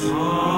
Oh.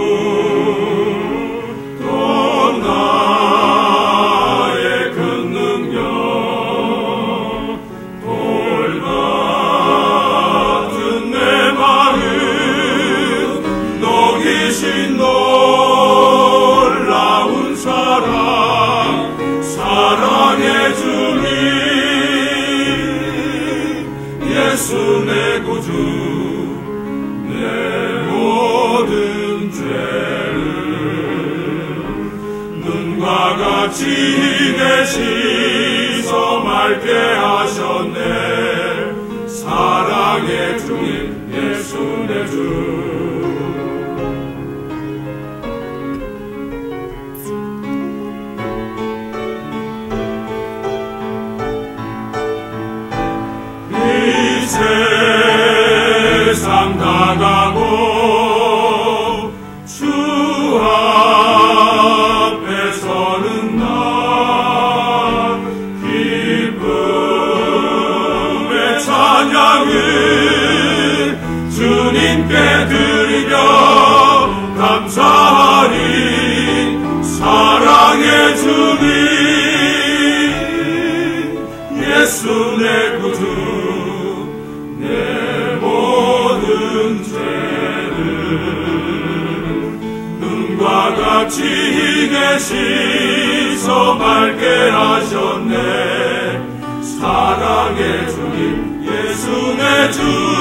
예수 내 구주 내 모든 죄를 눈과 같이 계시서 맑게 하셨네. 사랑의 주님 예수 내주 세상 다 가고 주 앞에 서는 날 기쁨의 찬양을 주님께 드리며 감사하리 사랑의 주님 예수 내 구 눈과 같이 계시서 맑게 하셨네. 사랑의 주님 예수 내 주